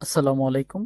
আসসালামু আলাইকুম।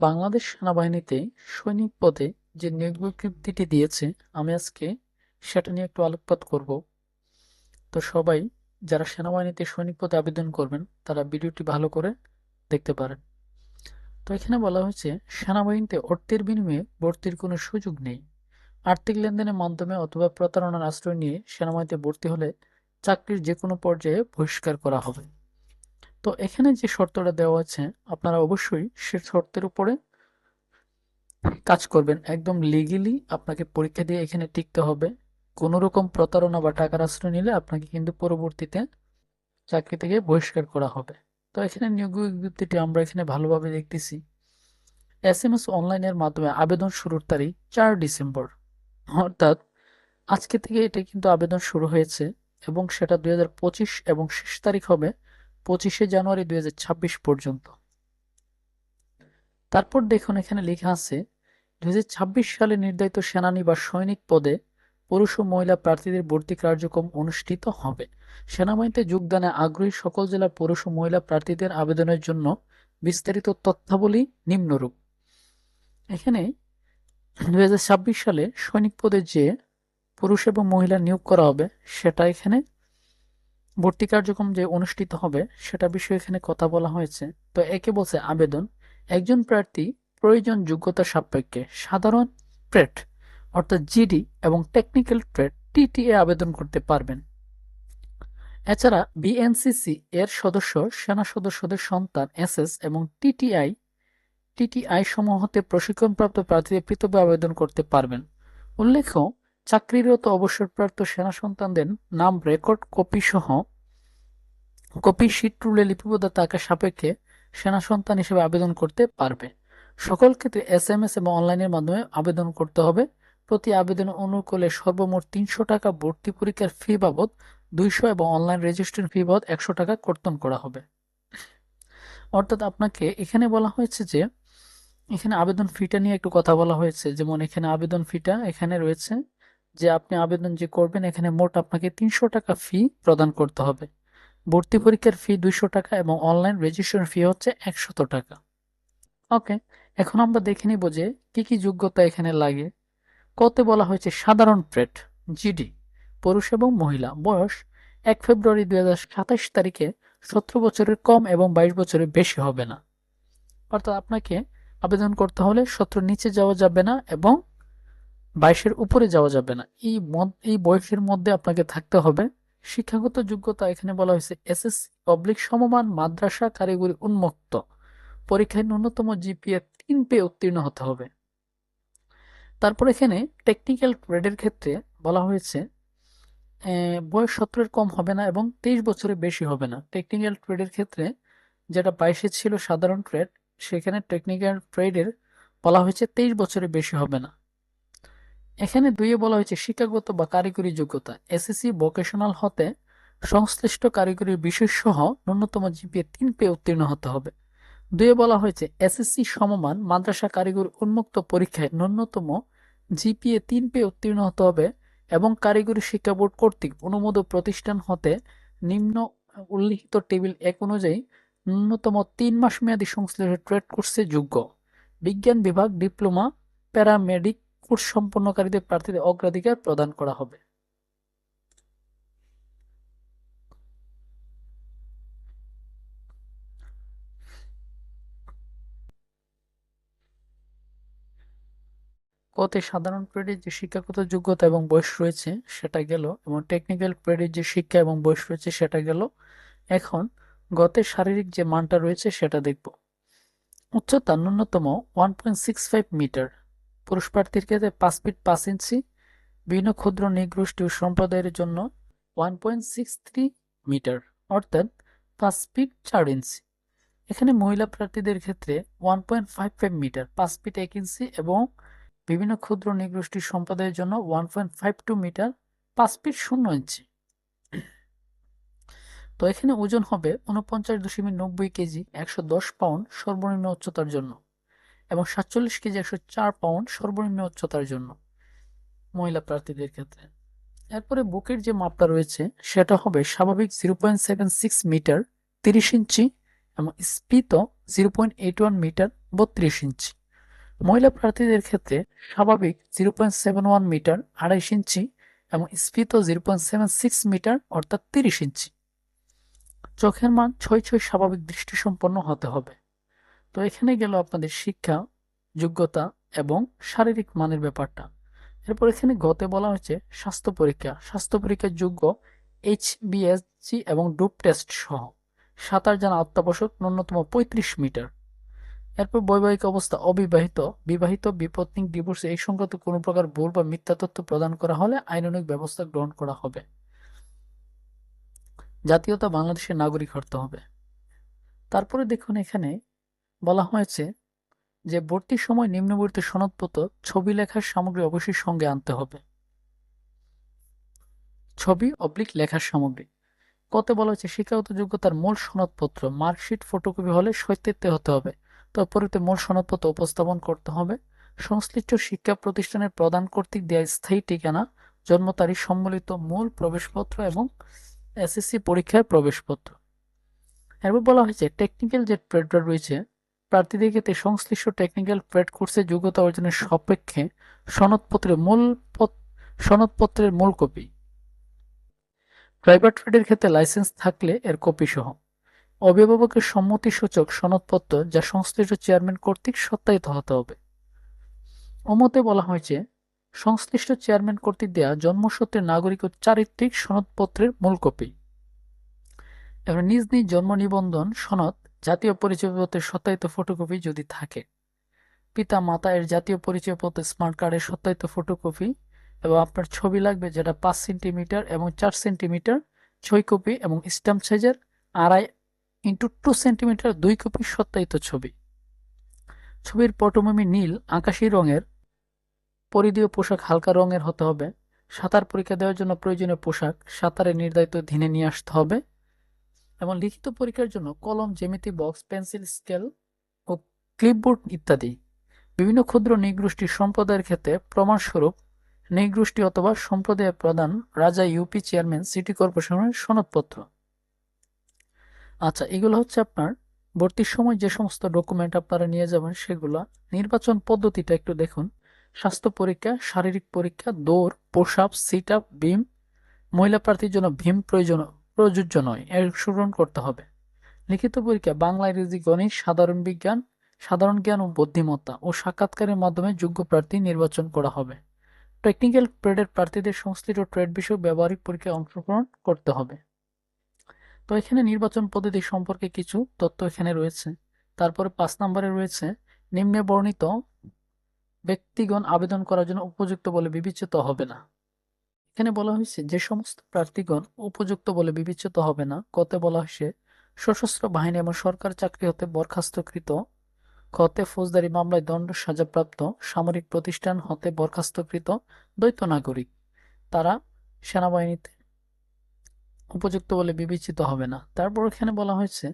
বাংলাদেশ সেনাবাহিনীতে সৈনিক পদে যে নিয়োগ বিজ্ঞপ্তিটি দিয়েছে, আমি আজকে সেটা নিয়ে একটু আলোকপাত করব। তো সবাই যারা সেনাবাহিনীতে সৈনিক পদে আবেদন করবেন, তারা ভিডিওটি ভালো করে দেখতে পারেন। তো এখানে বলা হয়েছে, সেনাবাহিনীতে অর্থের বিনিময়ে ভর্তির কোনো সুযোগ নেই। আর্থিক লেনদেনের মাধ্যমে অথবা প্রতারণার আশ্রয় নিয়ে সেনাবাহিনীতে ভর্তি হলে চাকরির যে কোনো পর্যায়ে বহিষ্কার করা হবে। তো এখানে যে শর্তটা দেওয়া আছে, আপনারা অবশ্যই সে শর্তের উপরে কাজ করবেন। একদম লিগেলি আপনাকে পরীক্ষা দিয়ে এখানে টিকতে হবে। কোনো রকম প্রতারণা বা টাকার আশ্রয় নিলে আপনাকে কিন্তু পরবর্তীতে চাকরি থেকে বহিষ্কার করা হবে। তো এখানে নিয়োগ বিজ্ঞপ্তিটি আমরা এখানে ভালোভাবে দেখতেছি। এস এম এস অনলাইনের মাধ্যমে আবেদন শুরুর তারিখ চার ডিসেম্বর। অর্থাৎ আজকে থেকে এটা কিন্তু আবেদন শুরু হয়েছে এবং সেটা দুই হাজার পঁচিশ এবং শেষ তারিখ হবে পঁচিশে জানুয়ারি দুই হাজার ছাব্বিশ পর্যন্ত। তারপর দেখুন এখানে লেখা আছে, দুই হাজার ছাব্বিশ সালে নির্ধারিত সেনানী বা সৈনিক পদে পুরুষ ও মহিলা প্রার্থীদের ভর্তি কার্যক্রম অনুষ্ঠিত হবে। সেনাবাহিনীতে যোগদানে আগ্রহী সকল জেলার পুরুষ ও মহিলা প্রার্থীদের আবেদনের জন্য বিস্তারিত তথ্যাবলী নিম্নরূপ। এখানে দুই হাজার ছাব্বিশ সালে সৈনিক পদে যে পুরুষ এবং মহিলা নিয়োগ করা হবে, সেটা এখানে ভর্তি কার্যক্রম যে অনুষ্ঠিত হবে, সেটা বিষয়ে এখানে কথা বলা হয়েছে। তো একে বলছে আবেদন। একজন প্রার্থী প্রয়োজন যোগ্যতা সাপেক্ষে সাধারণ ট্রেড, অর্থাৎ জিডি এবং টেকনিক্যাল ট্রেড, টিটিএ আবেদন করতে পারবেন। এছাড়া বিএনসিসি এর সদস্য, সেনা সদস্যদের সন্তান এসএস এবং টিটিআই টিটিআই সমূহ হতে প্রশিক্ষণপ্রাপ্ত প্রার্থীদের পৃথকভাবে আবেদন করতে পারবেন? উল্লেখ্য, চাকরিরত অবসরপ্রাপ্ত সেনা সন্তানদের নাম রেকর্ড কপি সহ কপি শিট রুলে লিপিবদ্ধ থাকা সাপেক্ষে সেনা সন্তান হিসেবে আবেদন করতে পারবে। সকল ক্ষেত্রে এস এম এস এবং অনলাইনের মাধ্যমে আবেদন করতে হবে। প্রতি আবেদন অনুকূলে সর্বমোট তিনশো টাকা ভর্তি পরীক্ষার ফি বাবদ দুইশো এবং অনলাইন রেজিস্ট্রেশন ফি বাবদ একশো টাকা কর্তন করা হবে। অর্থাৎ আপনাকে এখানে বলা হয়েছে যে এখানে আবেদন ফিটা নিয়ে একটু কথা বলা হয়েছে। যেমন এখানে আবেদন ফিটা, এখানে রয়েছে যে আপনি আবেদন যে করবেন, এখানে মোট আপনাকে তিনশো টাকা ফি প্রদান করতে হবে। ভর্তি পরীক্ষার ফি দুইশো টাকা এবং অনলাইন রেজিস্ট্রেশন ফি হচ্ছে একশত টাকা। ওকে এখন আমরা দেখে নিব যে কি কি যোগ্যতা এখানে লাগে। কতে বলা হয়েছে সাধারণ ট্রেড জিডি পুরুষ এবং মহিলা। বয়স এক ফেব্রুয়ারি দু হাজার সাতাশ তারিখে সতেরো বছরের কম এবং বাইশ বছরের বেশি হবে না। অর্থাৎ আপনাকে আবেদন করতে হলে সতেরো নিচে যাওয়া যাবে না এবং বাইশের উপরে যাওয়া যাবে না। এই এই বয়সের মধ্যে আপনাকে থাকতে হবে। শিক্ষাগত যোগ্যতা এখানে বলা হয়েছে এসএসসি পাবলিক সমমান, মাদ্রাসা কারিগরি উন্মুক্ত। পরীক্ষায় ন্যূনতম জিপিএ তিন পেয়ে উত্তীর্ণ হতে হবে। তারপর এখানে টেকনিক্যাল ট্রেডের ক্ষেত্রে বলা হয়েছে বয়স সতেরোর কম হবে না এবং তেইশ বছরের বেশি হবে না। টেকনিক্যাল ট্রেডের ক্ষেত্রে যেটা বাইশে ছিল সাধারণ ট্রেড সেখানে টেকনিক্যাল ট্রেডের বলা হয়েছে তেইশ বছরের বেশি হবে না। এখানে দুইয়ে বলা হয়েছে শিক্ষাগত বা কারিগরি যোগ্যতা। এসএসসি ভোকেশনাল হতে সংশ্লিষ্ট কারিগরি বিষয় সহ ন্যূনতম জিপিএ তিন পেয়ে উত্তীর্ণ হতে হবে। দুয়ে বলা হয়েছে এসএসসি সমমান মাদ্রাসা কারিগরি উন্মুক্ত পরীক্ষায় ন্যূনতম জিপিএ তিন পেয়ে উত্তীর্ণ হতে হবে এবং কারিগরি শিক্ষা বোর্ড কর্তৃক অনুমোদিত প্রতিষ্ঠান হতে নিম্ন উল্লিখিত টেবিল এক অনুযায়ী ন্যূনতম তিন মাস মেয়াদী সংশ্লিষ্ট ট্রেড কোর্সে যোগ্য। বিজ্ঞান বিভাগ ডিপ্লোমা, প্যারামেডিক কোর্স সম্পন্নকারীদের প্রার্থীদের অগ্রাধিকার প্রদান করা হবে। কতে সাধারণ ট্রেডের যে শিক্ষাগত যোগ্যতা এবং বয়স রয়েছে সেটা গেল, এবং টেকনিক্যাল ট্রেডের যে শিক্ষা এবং বয়স রয়েছে সেটা গেল। এখন গতের শারীরিক যে মানটা রয়েছে সেটা দেখব। উচ্চতা ন্যূনতম one point six five metre পুরুষ প্রার্থীর ক্ষেত্রে পাঁচ ফিট পাঁচ ইঞ্চি। বিভিন্ন ক্ষুদ্র নিগোষ্ঠী ও সম্প্রদায়ের জন্য one point six three metre অর্থাৎ পাঁচ ফিট চার ইঞ্চি। এখানে মহিলা প্রার্থীদের ক্ষেত্রে one point five five metre পাঁচ ফিট এক ইঞ্চি এবং বিভিন্ন ক্ষুদ্র নিগোষ্ঠী সম্প্রদায়ের জন্য one point five two metre পাঁচ ফিট শূন্য ইঞ্চি। তো এখানে ওজন হবে উনপঞ্চাশ দশমিক নব্বই কেজি, একশো দশ পাউন্ড সর্বনিম্ন উচ্চতার জন্য এবং সাতচল্লিশ কেজি, একশো চার পাউন্ড সর্বনিম্ন উচ্চতার জন্য মহিলা প্রার্থীদের ক্ষেত্রে। এরপরে বুকের যে মাপটা রয়েছে, সেটা হবে স্বাভাবিক zero point seven six metre তিরিশ ইঞ্চি এবং স্পিত zero point eight one metre বত্রিশ ইঞ্চি। মহিলা প্রার্থীদের ক্ষেত্রে স্বাভাবিক zero point seven one metre আড়াইশ ইঞ্চি এবং স্পিত zero point seven six metre অর্থাৎ তিরিশ ইঞ্চি। চোখের মান ছয় ছয় স্বাভাবিক দৃষ্টিসম্পন্ন হতে হবে। তো এখানে গেল আপনাদের শিক্ষা, যোগ্যতা এবং শারীরিক মানের ব্যাপারটা। এরপর এখানে গতে বলা হয়েছে স্বাস্থ্য পরীক্ষা। স্বাস্থ্য পরীক্ষার যোগ্য এইচ বিএসজি এবং ডুপ টেস্ট সহ সাঁতার জানা অত্যাবশ্যক ন্যূনতম পঁয়ত্রিশ মিটার। এরপর বৈবাহিক অবস্থা অবিবাহিত, বিবাহিত বিপত্নিক ডিভোর্স এই সংক্রান্ত কোনো প্রকার ভুল বা মিথ্যা তথ্য প্রদান করা হলে আইনানুগ ব্যবস্থা গ্রহণ করা হবে। জাতীয়তা বাংলাদেশের নাগরিক হতে হবে। তারপরে দেখুন এখানে বলা হয়েছে যে ভর্তির সময় নিম্নবর্তী সনদপত্র, ছবি লেখার সামগ্রী অবশ্যই সঙ্গে আনতে হবে। ছবি অবলিক লেখার সামগ্রী। কত বলা হয়েছে? শিক্ষাগত যোগ্যতার মূল সনদপত্র, মার্কশিট, ফটোকপি হলে সত্যিত্বে হতে হবে। তৎপরিতে মূল সনদপত্র উপস্থাপন করতে হবে। সংশ্লিষ্ট শিক্ষা প্রতিষ্ঠানের প্রদান কর্তৃক দেওয়া স্থায়ী ঠিকানা, জন্ম তারিখ সম্বলিত মূল প্রবেশপত্র এবং এসএসসি পরীক্ষার প্রবেশপত্র। এরপর বলা হয়েছে টেকনিক্যাল যে ট্রেডরা রয়েছে, প্রার্থীদের ক্ষেত্রে সংশ্লিষ্ট টেকনিক্যাল ট্রেড কোর্সে যোগ্যতা অর্জনের সাপেক্ষে সনদপত্রের মূল সনদপত্রের মূল কপি ড্রাইভার ট্রেডের ক্ষেত্রে লাইসেন্স থাকলে এর কপি সহ। অভিভাবকের সম্মতিসূচক সনদপত্র যা সংশ্লিষ্ট চেয়ারম্যান কর্তৃক সত্যায়িত হতে হবে। ওমতে বলা হয়েছে সংশ্লিষ্ট চেয়ারম্যান কর্তৃক দেয়া জন্মসূত্রে নাগরিক ও চারিত্রিক সনদপত্রের মূল কপি। এবং নিজ নিজ জন্ম নিবন্ধন, সনদ, জাতীয় পরিচয়পত্রের সত্যায়িত ফটোকপি যদি থাকে, পিতা, মাতা এর জাতীয় পরিচয়পত্র স্মার্ট কার্ডের সত্যায়িত ফটোকপি এবং আপনার ছবি লাগবে যেটা পাঁচ সেন্টিমিটার এবং চার সেন্টিমিটার ছয় কপি এবং স্ট্যাম্প সাইজের আড়াই ইন্টু টু সেন্টিমিটার দুই কপি সত্যায়িত ছবি। ছবির পটভূমি নীল, আকাশি রঙের পরিধীয় পোশাক হালকা রঙের হতে হবে। সাঁতার পরীক্ষা দেওয়ার জন্য প্রয়োজনীয় পোশাক সাঁতারের নির্ধারিত দিনে নিয়ে আসতে হবে। এবং লিখিত পরীক্ষার জন্য কলম, জ্যামিতি, বক্স, পেন্সিল, স্কেল ও ক্লিপবোর্ড ইত্যাদি। বিভিন্ন ক্ষুদ্র নৃগোষ্ঠী সম্প্রদায়ের ক্ষেত্রে প্রমাণস্বরূপ নৃগোষ্ঠী অথবা সম্প্রদায়ের প্রধান রাজা, ইউপি চেয়ারম্যান, সিটি কর্পোরেশনের সনদপত্র। আচ্ছা এগুলো হচ্ছে আপনার ভর্তির সময় যে সমস্ত ডকুমেন্ট আপনারা নিয়ে যাবেন সেগুলো নির্বাচন পদ্ধতিটা একটু দেখুন। স্বাস্থ্য পরীক্ষা, শারীরিক পরীক্ষা, দৌড় পোশাপ সিট আপ ভীম মহিলা প্রার্থীর জন্য ভীম প্রয়োজন, প্রযোজ্য নয়। এর অনুসরণ করতে হবে। লিখিত পরীক্ষা, বাংলা ইংরেজি গণিত, সাধারণ বিজ্ঞান, সাধারণ জ্ঞান ও বুদ্ধিমত্তা ও সাক্ষাৎকারের মাধ্যমে যোগ্য প্রার্থী নির্বাচন করা হবে। টেকনিক্যাল ট্রেডের প্রার্থীদের সংশ্লিষ্ট ট্রেড বিষয়ক ব্যবহারিক পরীক্ষায় অংশগ্রহণ করতে হবে। তো এখানে নির্বাচন পদ্ধতি সম্পর্কে কিছু তথ্য এখানে রয়েছে। তারপরে পাঁচ নম্বরে রয়েছে, নিম্নে বর্ণিত ব্যক্তিগণ আবেদন করার জন্য উপযুক্ত বলে বিবেচিত হবে না। এখানে বলা হয়েছে, যে সমস্ত প্রার্থীগণ উপযুক্ত বলে বিবেচিত হবে না কতে বলা হয়েছে, সশস্ত্র বাহিনী এবং সরকার চাকরি হতে বরখাস্তকৃত কতে ফৌজদারি মামলায় দণ্ড সাজাপ্রাপ্ত, সামরিক প্রতিষ্ঠান হতে বরখাস্তকৃত দ্বৈত নাগরিক। তারা সেনাবাহিনীতে উপযুক্ত বলে বিবেচিত হবে না। তারপর এখানে বলা হয়েছে,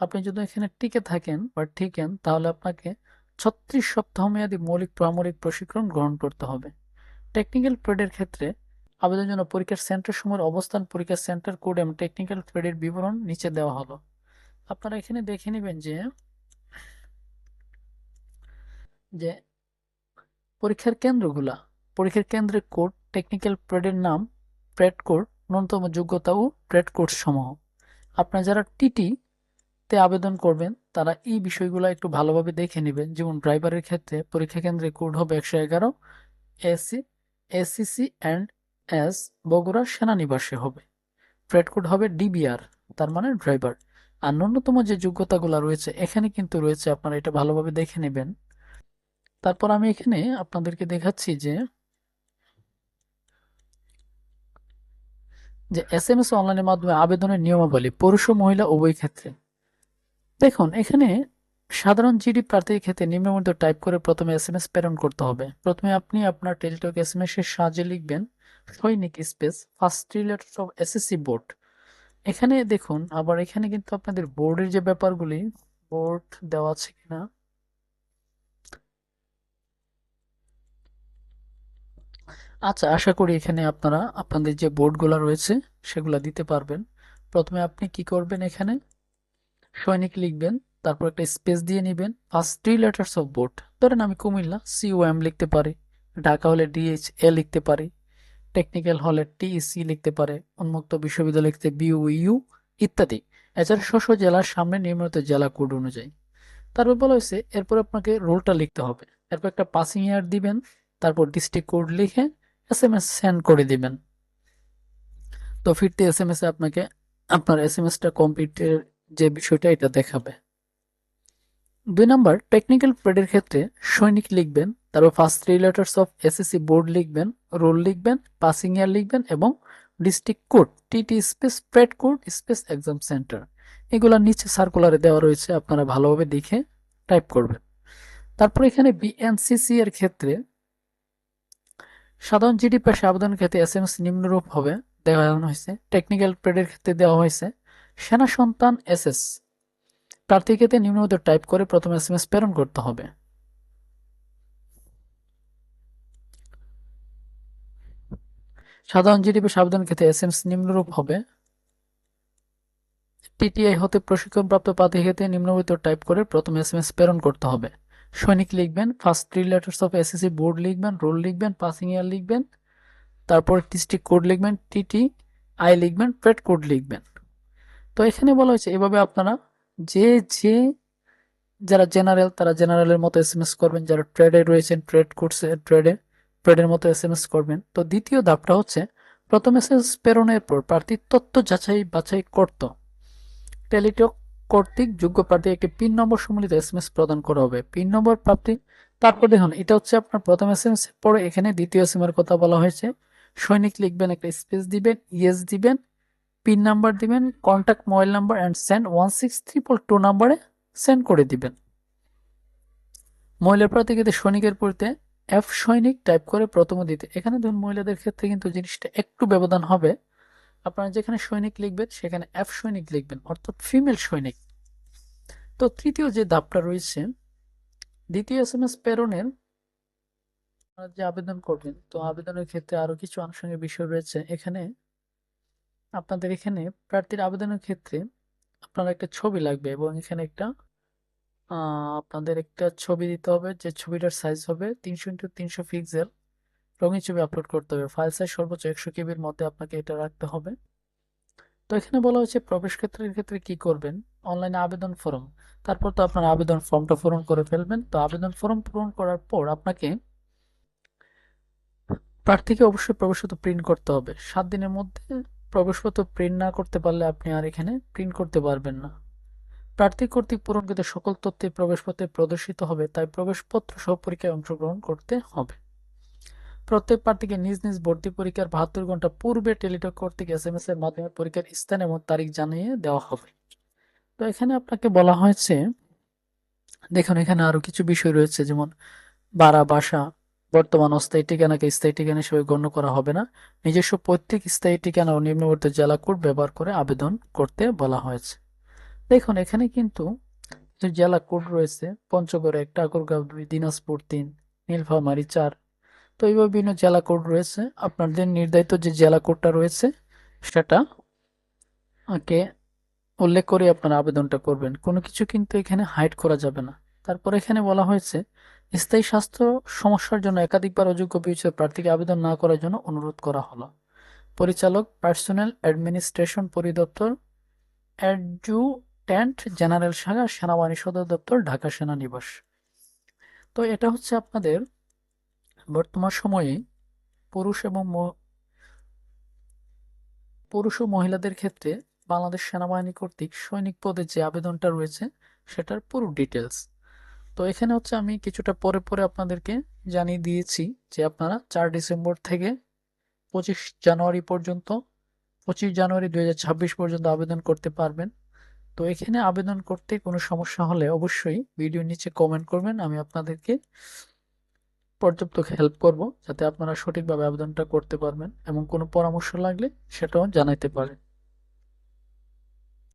আপনি যদি এখানে টিকে থাকেন বা ঠিকেন, তাহলে আপনাকে ছত্রিশ সপ্তাহ মেয়াদী মৌলিক প্রামরিক প্রশিক্ষণ গ্রহণ করতে হবে। টেকনিক্যাল ট্রেডের ক্ষেত্রে আবেদনের জন্য পরীক্ষার সেন্টার সময়ের অবস্থান, পরীক্ষার সেন্টার কোড এবং টেকনিক্যাল ট্রেডের বিবরণ নিচে দেওয়া হলো। আপনারা এখানে দেখে নেবেন যে যে পরীক্ষার কেন্দ্রগুলা, পরীক্ষার কেন্দ্রের কোড, টেকনিক্যাল ট্রেডের নাম ট্রেড কোড, ন্যূনতম যোগ্যতা ও ট্রেড কোর্স সমূহ। আপনারা যারা টিটি তে আবেদন করবেন, তারা এই বিষয়গুলো একটু ভালোভাবে দেখে নেবেন। যেমন ড্রাইভারের ক্ষেত্রে পরীক্ষা কেন্দ্রে কোড হবে একশো এগারো AC ACC and S Bogura সেনানিবাসে হবে। ট্রেড কোড হবে ডিবিআর, তার মানে ড্রাইভার। আর ন্যূনতম যে যোগ্যতাগুলো রয়েছে, এখানে কিন্তু রয়েছে, আপনারা এটা ভালোভাবে দেখে নেবেন। তারপর আমি এখানে আপনাদেরকে দেখাচ্ছি যে যে এস এম এস অনলাইনের মাধ্যমে আবেদনের নিয়মাবলী, পুরুষ ও মহিলা উভয় ক্ষেত্রে। দেখুন, এখানে সাধারণ জিডি প্রার্থীর ক্ষেত্রে নিম্নমূল্য টাইপ করে প্রথমে এস এম এস প্রেরণ করতে হবে। প্রথমে আপনি আপনার টেলিটক এস এম এস এর সাহায্যে লিখবেন, সৈনিক space, first three letters of SSC board. এখানে দেখুন, আবার এখানে কিন্তু আপনাদের বোর্ডের যে ব্যাপারগুলি, বোর্ড দেওয়া আছে কিনা? আচ্ছা আশা করি এখানে আপনারা, আপনাদের যে বোর্ডগুলো রয়েছে, সেগুলো দিতে পারবেন। প্রথমে আপনি কি করবেন এখানে? সৈনিক লিখবেন, তারপর একটা স্পেস দিয়ে নেবেন first three letters of board ধরেন আমি কুমিল্লা সিওএম লিখতে পারি, ঢাকা হলে ডিএইচ এ লিখতে পারি টেকনিক্যাল হলে টিইসি লিখতে পারে, উন্মুক্ত বিশ্ববিদ্যালয় লিখতে বিইউ ইত্যাদি। এছাড়া স্ব জেলার সামনে নির্মিত জেলা কোড অনুযায়ী। তারপর বলা হয়েছে, এরপর আপনাকে রোলটা লিখতে হবে। এরপর একটা পাসিং ইয়ার দিবেন, তারপর ডিস্ট্রিক্ট কোড লিখে এস এম এস সেন্ড করে দিবেন। তো ফিরতে এস এম এস এ আপনাকে, আপনার এস এম এসটা কমপ্লিটের যে বিষয়টা এটা দেখাবে। দুই নাম্বার টেকনিক্যাল প্রেডের ক্ষেত্রে সৈনিক লিখবেন, তারপর first three letters of SSC board লিখবেন রোল লিখবেন পাসিং ইয়ার লিখবেন এবং district code TT space prayed code space exam centre এগুলোর নিচে সার্কুলারে দেওয়া রয়েছে, আপনারা ভালোভাবে দেখে টাইপ করবেন। তারপর এখানে বিএনসিসি এর ক্ষেত্রে সাধারণ জিডি পেশা আবেদনের ক্ষেত্রে এস এম এস নিম্নরূপ হবে, দেওয়া হয়েছে। টেকনিক্যাল প্রেডের ক্ষেত্রে দেওয়া হয়েছে। সেনা সন্তান এস এস প্রার্থীর ক্ষেত্রে নিম্নমত টাইপ করে প্রথমে এস এম এস প্রেরণ করতে হবে। সাধারণ জিডিপি সাবধান ক্ষেত্রে এস এম এস নিম্নরূপ হবে। টিটিআই হতে প্রশিক্ষণপ্রাপ্ত প্রার্থী ক্ষেত্রে নিম্নলিখিত টাইপ করে প্রথম এস এম এস প্রেরণ করতে হবে। সৈনিক লিখবেন first three letters of SSC board লিখবেন রোল লিখবেন পাসিং ইয়ার লিখবেন, তারপর ডিস্ট্রিক্ট কোড লিখবেন টিটি আই লিখবেন প্রেড কোড লিখবেন। তো এখানে বলা হয়েছে, এভাবে আপনারা যে যে যারা জেনারেল তারা জেনারেলের মতো এস এম এস করবেন, যারা ট্রেডে রয়েছেন ট্রেড করছে ট্রেডে ট্রেডের মতো এস এম এস করবেন। তো দ্বিতীয় ধাপটা হচ্ছে, প্রথম এস এম এস প্রেরণের পর প্রার্থীর তথ্য যাচাই বাছাই করত। টেলিটক কর্তৃক যোগ্য প্রার্থী একটি পিন নম্বর সম্মিলিত এস এম এস প্রদান করা হবে। পিন নম্বর প্রাপ্তি, তারপর দেখুন, এটা হচ্ছে আপনার প্রথম এস এম এস পরে এখানে দ্বিতীয় এস এম এর কথা বলা হয়েছে। সৈনিক লিখবেন, একটা স্পেস দিবেন ইয়েস দিবেন পিন নাম্বার দিবেন contact mobile number and send one six triple two নাম্বারে সেন্ড করে দিবেন। মহিলার প্রার্থীকে সৈনিকের পরিতে এফ সৈনিক টাইপ করে প্রথম দিতে। এখানে ধরুন মহিলাদের ক্ষেত্রে কিন্তু জিনিসটা একটু ব্যবধান হবে। আপনারা যেখানে সৈনিক লিখবেন, সেখানে এফ সৈনিক লিখবেন, অর্থাৎ ফিমেল সৈনিক। তো তৃতীয় যে ধাপটা রয়েছে, দ্বিতীয় এস এম এস প্রেরণের যে আবেদন করবেন, তো আবেদনের ক্ষেত্রে আরও কিছু আনুষঙ্গিক বিষয় রয়েছে। এখানে আপনাদের এখানে প্রার্থীর আবেদনের ক্ষেত্রে আপনার একটা ছবি লাগবে এবং এখানে একটা আপনাদের একটা ছবি দিতে হবে যে ছবিটার সাইজ হবে তিনশো ইন্টু তিনশো পিক্সেল। রঙিন ছবি আপলোড করতে হবে। ফাইল সাইজ সর্বোচ্চ একশো কেবির মধ্যে আপনাকে এটা রাখতে হবে। তো এখানে বলা হয়েছে প্রবেশ ক্ষেত্রের ক্ষেত্রে কি করবেন? অনলাইনে আবেদন ফর্ম তারপর তো আপনার আবেদন ফর্মটা পূরণ করে ফেলবেন। তো আবেদন ফর্ম পূরণ করার পর আপনাকে প্রার্থীকে অবশ্যই প্রবেশপত্র প্রিন্ট করতে হবে। সাত দিনের মধ্যে প্রবেশপত্র প্রিন্ট না করতে পারলে আপনি আর এখানে প্রিন্ট করতে পারবেন না। প্রার্থী কর্তৃক পূরণকৃত সকল তথ্যে প্রবেশপত্রে প্রদর্শিত হবে, তাই প্রবেশপত্র সহ পরীক্ষায় অংশগ্রহণ করতে হবে। প্রত্যেক প্রার্থীকে নিজ নিজ ভর্তি পরীক্ষার বাহাত্তর ঘণ্টা পূর্বে টেলিটক কর্তৃক এস এম এস এর মাধ্যমে পরীক্ষার স্থান এবং তারিখ জানিয়ে দেওয়া হবে। তো এখানে আপনাকে বলা হয়েছে, দেখুন এখানে আরও কিছু বিষয় রয়েছে, যেমন বাড়া বাসা বর্তমান অস্থায়ী ঠিকানাকে স্থায়ী ঠিকানা হিসেবে গণ্য করা হবে না। নিজস্ব প্রত্যেক স্থায়ী ঠিকানা ও নিম্নবর্তী জেলা কোড ব্যবহার করে আবেদন করতে বলা হয়েছে। দেখুন, এখানে কিন্তু জেলা কোড রয়েছে, পঞ্চগড় এক ঠাকুরগাঁও দুই, দিনাজপুর তিন, নীলফামারী চার, তো এইভাবে বিভিন্ন জেলা কোড রয়েছে। আপনাদের নির্ধারিত যে জেলা কোডটা রয়েছে, সেটা কে উল্লেখ করে আপনারা আবেদনটা করবেন। কোনো কিছু কিন্তু এখানে হাইড করা যাবে না। তারপর এখানে বলা হয়েছে স্থায়ী স্বাস্থ্য সমস্যার জন্য একাধিকবার অযোগ্য বিবেচিত প্রার্থীকে আবেদন না করার জন্য অনুরোধ করা হলো। পরিচালক, পার্সোনাল অ্যাডমিনিস্ট্রেশন পরিদপ্তর অ্যাডজুট্যান্ট জেনারেল শাখা, সেনাবাহিনী সদর দপ্তর, ঢাকা সেনানিবাস। তো এটা হচ্ছে আপনাদের বর্তমান সময়ে পুরুষ এবং পুরুষ ও মহিলাদের ক্ষেত্রে বাংলাদেশ সেনাবাহিনী কর্তৃক সৈনিক পদে যে আবেদনটা রয়েছে, সেটার পুরো ডিটেলস তো এখানে হচ্ছে আমি কিছুটা পরে পরে আপনাদেরকে জানিয়ে দিয়েছি যে আপনারা চার ডিসেম্বর থেকে পঁচিশ জানুয়ারি পর্যন্ত, পঁচিশ জানুয়ারি দু হাজার ছাব্বিশ পর্যন্ত আবেদন করতে পারবেন। তো এখানে আবেদন করতে কোনো সমস্যা হলে অবশ্যই ভিডিও নিচে কমেন্ট করবেন, আমি আপনাদেরকে পর্যাপ্ত হেল্প করব যাতে আপনারা সঠিকভাবে আবেদনটা করতে পারবেন এবং কোনো পরামর্শ লাগলে সেটাও জানাইতে পারেন।